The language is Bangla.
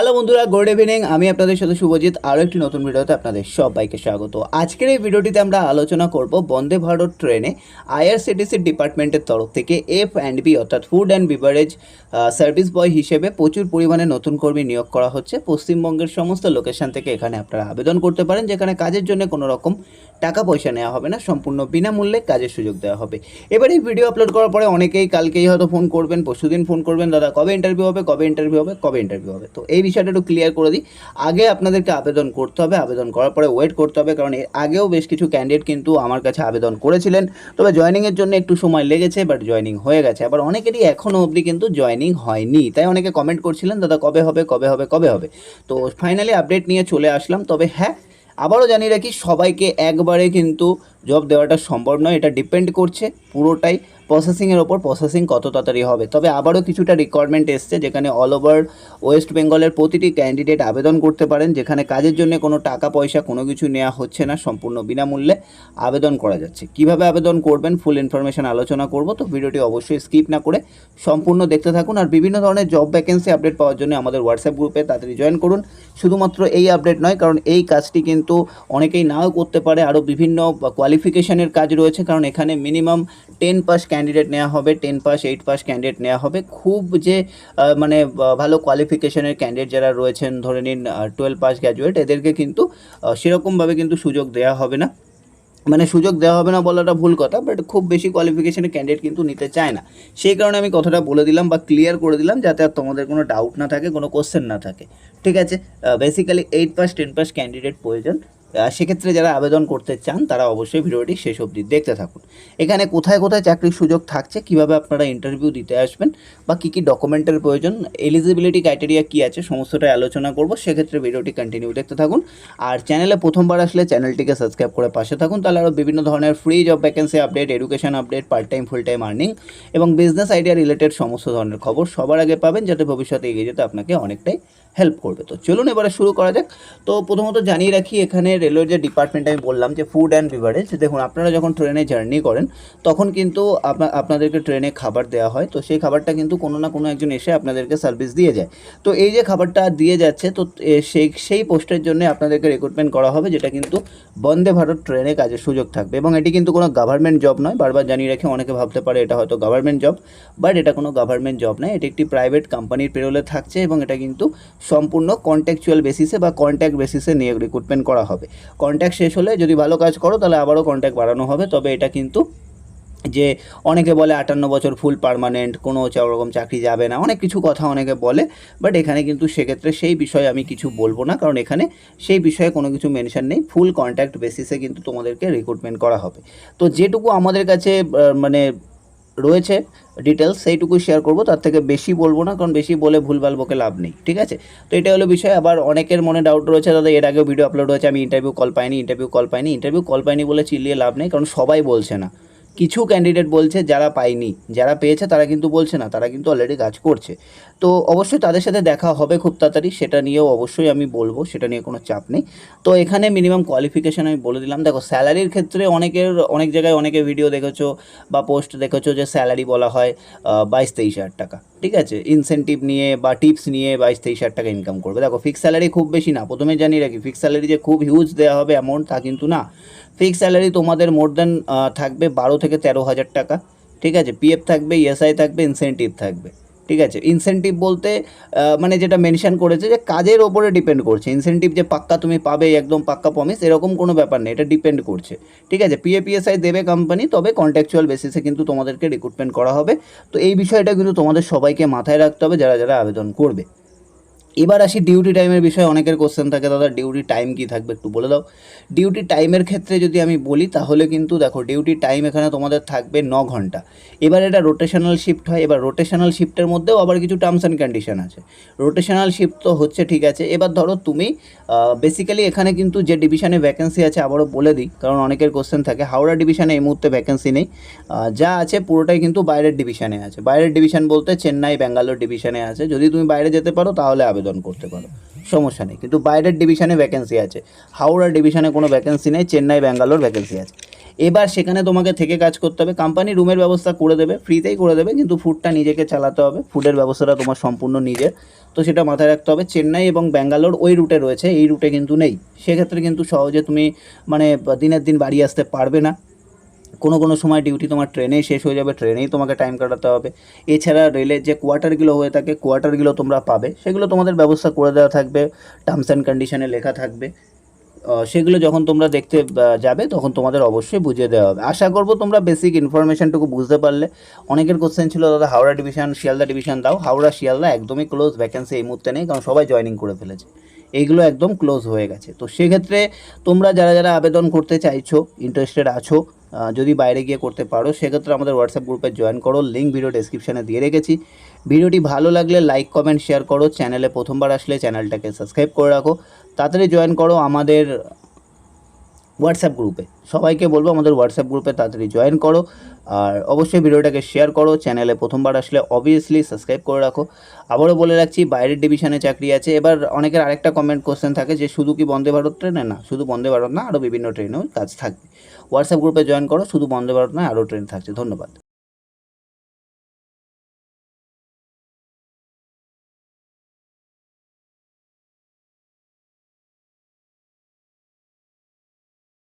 হ্যালো বন্ধুরা গুড ইভিনিং আমি আপনাদের সাথে শুভজিৎ। আরও একটি নতুন ভিডিওতে আপনাদের সবাইকে স্বাগত। আজকের এই ভিডিওটিতে আমরা আলোচনা করব বন্দে ভারত ট্রেনে আইআরসিটিসি ডিপার্টমেন্টের তরফ থেকে এফ অ্যান্ড বি অর্থাৎ food and beverage service boy হিসেবে প্রচুর পরিমাণে নতুন কর্মী নিয়োগ করা হচ্ছে। পশ্চিমবঙ্গের সমস্ত লোকেশন থেকে এখানে আপনারা আবেদন করতে পারেন, যেখানে কাজের জন্য কোনো রকম টাকা পয়সা নেওয়া হবে না, সম্পূর্ণ বিনামূল্যে কাজের সুযোগ দেওয়া হবে। এবার এই ভিডিও আপলোড করার পরে অনেকেই কালকেই হয়তো ফোন করবেন, পরশুদিন ফোন করবেন, দাদা, কবে ইন্টারভিউ হবে, কবে ইন্টারভিউ হবে, কবে ইন্টারভিউ হবে? তো এই বিষয়টা একটু ক্লিয়ার করে দিই। আগে আপনাদেরকে আবেদন করতে হবে, আবেদন করার পরে ওয়েট করতে হবে, কারণ এর আগেও বেশ কিছু ক্যান্ডিডেট কিন্তু আমার কাছে আবেদন করেছিলেন। তবে জয়েনিংয়ের জন্য একটু সময় লেগেছে বাট জয়েনিং হয়ে গেছে। আবার অনেকেরই এখনও অবধি কিন্তু জয়েনিং হয়নি। তাই অনেকে কমেন্ট করছিলেন, দাদা, কবে হবে কবে হবে কবে হবে? তো ফাইনালি আপডেট নিয়ে চলে আসলাম। তবে হ্যাঁ আবারও জানিয়ে রাখি, সবাইকে একবারে কিন্তু জব দেওয়াটা সম্ভব নয়। এটা ডিপেন্ড করছে পুরোটাই। প্রসেসিংয়ের ওপর প্রসেসিং কত তাড়াতাড়ি হবে? তবে আবারও কিছুটা রিকোয়ারমেন্ট এসছে, যেখানে অল ওভার ওয়েস্ট বেঙ্গলের প্রতিটি ক্যান্ডিডেট আবেদন করতে পারেন, যেখানে কাজের জন্য কোনো টাকা, পয়সা, কোনো কিছু নেওয়া হচ্ছে না, সম্পূর্ণ বিনামূল্যে আবেদন করা যাচ্ছে। কীভাবে আবেদন করবেন ফুল ইনফরমেশন আলোচনা করব, তো ভিডিওটি অবশ্যই স্কিপ না করে সম্পূর্ণ দেখতে থাকুন। আর বিভিন্ন ধরনের জব ভ্যাকেন্সি আপডেট পাওয়ার জন্য আমাদের হোয়াটসঅ্যাপ গ্রুপে তাড়াতাড়ি জয়েন করুন। শুধুমাত্র এই আপডেট নয়, কারণ এই কাজটি কিন্তু অনেকেই নাও করতে পারে। আরও বিভিন্ন কোয়ালিফিকেশনের কাজ রয়েছে, কারণ এখানে মিনিমাম টেন পাস ক্যান্ডিডেট নেওয়া হবে ten pass eight pass candidate নেওয়া হবে। খুব যে মানে ভালো ভালো কোয়ালিফিকেশনের ক্যান্ডিডেট যারা রয়েছেন, ধরে নিন টুয়েলভ পাস গ্র্যাজুয়েট এদেরকে কিন্তু সেরকমভাবে কিন্তু সুযোগ দেওয়া হবে না। মানে সুযোগ দেওয়া হবে না বলাটা ভুল কথা বাট খুব বেশি কোয়ালিফিকেশনের ক্যান্ডিডেট কিন্তু নিতে চায় না। সেই কারণে আমি কথাটা বলে দিলাম বা ক্লিয়ার করে দিলাম যাতে আর তোমাদের কোনো ডাউট না থাকে, কোনো কোশ্চেন না থাকে। ঠিক আছে? Basically eight pass ten pass candidate প্রয়োজন। সেক্ষেত্রে যারা আবেদন করতে চান, তারা অবশ্যই ভিডিওটি শেষ অবধি দেখতে থাকুন। এখানে কোথায় কোথায় চাকরির সুযোগ থাকছে, কীভাবে আপনারা ইন্টারভিউ দিতে আসবেন বা কী কী ডকুমেন্টের প্রয়োজন এলিজিবিলিটি ক্রাইটেরিয়া কী আছে, সমস্তটাই আলোচনা করব। সেক্ষেত্রে ভিডিওটি কন্টিনিউ দেখতে থাকুন। আর চ্যানেলে প্রথমবার আসলে চ্যানেলটিকে সাবস্ক্রাইব করে পাশে থাকুন। তাহলে আরও বিভিন্ন ধরনের free job vacancy update education update part time full time earning এবং বিজনেস আইডিয়া রিলেটেড সমস্ত ধরনের খবর সবার আগে পাবেন, যাতে ভবিষ্যতে এগিয়ে যেতে আপনাকে অনেকটাই হেল্প করবে। তো চলুন এবারে শুরু করা যাক। তো প্রথমত জানিয়ে রাখি এখানে রেলওয়ের যে ডিপার্টমেন্ট আমি বললাম যে ফুড অ্যান্ড বিভারেজ দেখুন, আপনারা যখন ট্রেনে জার্নি করেন, তখন কিন্তু আপনাদেরকে ট্রেনে খাবার দেওয়া হয়। তো সেই খাবারটা কিন্তু কোনো না কোনো একজন এসে আপনাদেরকে সার্ভিস দিয়ে যায়। তো এই যে খাবারটা দিয়ে যাচ্ছে, তো সেই সেই পোস্টের জন্য আপনাদেরকে রিক্রুটমেন্ট করা হবে, যেটা কিন্তু বন্দে ভারত ট্রেনে কাজের সুযোগ থাকবে। এবং এটি কিন্তু কোনো গভর্নমেন্ট জব নয়, বারবার জানিয়ে রেখে অনেকে ভাবতে পারে এটা হয়তো গভর্নমেন্ট জব বাট এটা কোনো গভর্নমেন্ট জব নয়। এটি একটি প্রাইভেট কোম্পানির পেরোলে থাকছে, এবং এটা কিন্তু সম্পূর্ণ কন্ট্যাকচুয়াল বেসিসে বা কন্ট্যাক্ট বেসিসে নিয়ে রিক্রুটমেন্ট করা হবে। কন্ট্যাক্ট শেষ হলে যদি ভালো কাজ করো, তাহলে আবারও কন্ট্যাক্ট বাড়ানো হবে। তবে এটা কিন্তু যে অনেকে বলে আটান্ন বছর ফুল পার্মানেন্ট কোনো ওরকম চাকরি যাবে না। অনেক কিছু কথা অনেকে বলে বাট এখানে কিন্তু সেক্ষেত্রে সেই বিষয়ে আমি কিছু বলব না, কারণ এখানে সেই বিষয়ে কোনো কিছু মেনশন নেই। ফুল কন্ট্যাক্ট বেসিসে কিন্তু তোমাদেরকে রিক্রুটমেন্ট করা হবে। তো যেটুকু আমাদের কাছে মানে রয়েছে ডিটেলস সেইটুকু শেয়ার করব, তার থেকে বেশি বলব না, কারণ বেশি বলে ভুলভাল বকে লাভ নেই, ঠিক আছে? তো এটা হলো বিষয়, আবার অনেকের মনে ডাউট রয়েছে, দাদা এর আগেও ভিডিও আপলোড হয়েছে, আমি ইন্টারভিউ কল পাইনি ইন্টারভিউ কল পাইনি ইন্টারভিউ কল পাইনি বলে চিল্লিয়ে লাভ নেই, কারণ সবাই বলছে না। কিছু ক্যান্ডিডেট বলছে যারা পায়নি, যারা পেয়েছে তারা কিন্তু বলছে না, তারা কিন্তু অলরেডি কাজ করছে। তো অবশ্যই তাদের সাথে দেখা হবে খুব তাড়াতাড়ি, সেটা নিয়েও অবশ্যই আমি বলব, সেটা নিয়ে কোনো চাপ নেই। তো এখানে মিনিমাম কোয়ালিফিকেশান আমি বলে দিলাম। দেখো স্যালারির ক্ষেত্রে অনেকের, অনেক জায়গায় অনেকে ভিডিও দেখেছ বা পোস্ট দেখেছ যে স্যালারি বলা হয় বাইশ তেইশ হাজার টাকা, ঠিক আছে? ইনসেন্টিভ নিয়ে বা টিপস নিয়ে বাইশ তেইশ হাজার টাকা ইনকাম করবে। দেখো ফিক্স স্যালারি খুব বেশি না, প্রথমে জানিয়ে রাখি ফিক্স স্যালারি যে খুব হিউজ দেওয়া হবে অ্যামাউন্ট তা কিন্তু না। ফিক্স স্যালারি তোমাদের মোর দেন থাকবে বারো থেকে তেরো হাজার টাকা, ঠিক আছে? পিএফ থাকবে ইএসআই থাকবে ইনসেন্টিভ থাকবে, ঠিক আছে? ইনসেন্টিভ বলতে মানে যেটা মেনশন করেছে যে কাজের ওপরে ডিপেন্ড করছে। ইনসেন্টিভ যে পাক্কা তুমি পাবে, একদম পাক্কা প্রমিস এরকম কোনো ব্যাপার নেই, এটা ডিপেন্ড করছে, ঠিক আছে? পিএপিএসআই দেবে কোম্পানি তবে কন্ট্যাকচুয়াল বেসিসে কিন্তু তোমাদেরকে রিক্রুটমেন্ট করা হবে। তো এই বিষয়টা কিন্তু তোমাদের সবাইকে মাথায় রাখতে হবে, যারা যারা আবেদন করবে। এবার আসি ডিউটি টাইমের বিষয়ে, অনেকের কোশ্চেন থাকে, দাদা ডিউটি টাইম কি থাকবে? একটু বলে দাও। ডিউটি টাইমের ক্ষেত্রে যদি আমি বলি, তাহলে কিন্তু দেখো ডিউটি টাইম এখানে তোমাদের থাকবে ন ঘণ্টা। এবার এটা রোটেশনাল শিফট হয়। এবার রোটেশনাল শিফটের মধ্যেও আবার কিছু টার্মস অ্যান্ড কন্ডিশন আছে। রোটেশনাল শিফট তো হচ্ছে, ঠিক আছে। এবার ধরো তুমি বেসিক্যালি এখানে কিন্তু যে ডিভিশনে ভ্যাকেন্সি আছে, আবারও বলে দিই, কারণ অনেকের কোশ্চেন থাকে, হাওড়া ডিভিশনে এই মুহূর্তে ভ্যাকেন্সি নেই। যা আছে পুরোটাই কিন্তু বাইরের ডিভিশনে আছে। বাইরের ডিভিশন বলতে চেন্নাই, ব্যাঙ্গালোর ডিভিশনে আছে। যদি তুমি বাইরে যেতে পারো, তাহলে আবেদন করতে পারো। সমস্যা নেই। কিন্তু বাইরের ডিভিশনে ভ্যাকেন্সি আছে। হাওড়া ডিভিশনে কোনো ভ্যাকেন্সি নেই, চেন্নাই, ব্যাঙ্গালোর ভ্যাকেন্সি আছে। এবার সেখানে তোমাকে থেকে কাজ করতে হবে। কোম্পানি রুমের ব্যবস্থা করে দেবে ফ্রিতেই করে দেবে, কিন্তু ফুডটা নিজেকে চালাতে হবে। ফুডের ব্যবস্থাটা তোমার সম্পূর্ণ নিজের। তো সেটা মাথায় রাখতে হবে। চেন্নাই এবং ব্যাঙ্গালোর ওই রুটে রয়েছে, এই রুটে কিন্তু নেই। সেক্ষেত্রে কিন্তু সহজে তুমি মানে দিনের দিন বাড়ি আসতে পারবে না। কোনো কোনো সময় ডিউটি তোমার ট্রেনেই শেষ হয়ে যাবে ট্রেনেই তোমাকে টাইম কাটাতে হবে। এছাড়া রেলের যে কোয়ার্টারগুলো হয়ে থাকে কোয়ার্টারগুলো তোমরা পাবে। সেগুলো তোমাদের ব্যবস্থা করে দেওয়া থাকবে টার্মস অ্যান্ড কন্ডিশনে লেখা থাকবে। সেগুলো যখন তোমরা দেখতে যাবে, তখন তোমাদের অবশ্যই বুঝিয়ে দেওয়া হবে। আশা করব তোমরা বেসিক ইনফরমেশনটুকু বুঝতে পারলে। অনেকের কোশ্চেন ছিল, দাদা, হাওড়া ডিভিশন শিয়ালদা ডিভিশন দাও। হাওড়া, শিয়ালদা একদমই ক্লোজ ভ্যাকেন্সি এই মুহূর্তে নেই, কারণ সবাই জয়েনিং করে ফেলেছে। এইগুলো একদম ক্লোজ হয়ে গেছে। তো সেক্ষেত্রে তোমরা যারা যারা আবেদন করতে চাইছো ইন্টারেস্টেড আছো যদি বাইরে গিয়ে করতে পারো, সেক্ষেত্রে আমাদের হোয়াটসঅ্যাপ গ্রুপে জয়েন করো। লিঙ্ক ভিডিও ডিসক্রিপশানে দিয়ে রেখেছি। ভিডিওটি ভালো লাগলে লাইক কমেন্ট শেয়ার করো। চ্যানেলে প্রথমবার আসলে চ্যানেলটাকে সাবস্ক্রাইব করে রাখো। তাড়াতাড়ি জয়েন করো আমাদের হোয়াটসঅ্যাপ গ্রুপে সবাইকে বলব আমাদের হোয়াটসঅ্যাপ গ্রুপে তাড়াতাড়ি জয়েন করো। আর অবশ্যই ভিডিওটাকে শেয়ার করো। চ্যানেলে প্রথমবার আসলে অবভিয়াসলি সাবস্ক্রাইব করে রাখো। আবারও বলে রাখছি, বাইরের ডিভিশনে চাকরি আছে। এবার অনেকের আরেকটা কমেন্ট কোশ্চেন থাকে যে, শুধু কি বন্দে ভারত ট্রেনে না, শুধু বন্দে ভারত না আরও বিভিন্ন ট্রেনেও কাজ থাকবে। হোয়াটসঅ্যাপ গ্রুপে জয়েন করো, শুধু বন্দে ভারত নয় আরও ট্রেন থাকছে। ধন্যবাদ।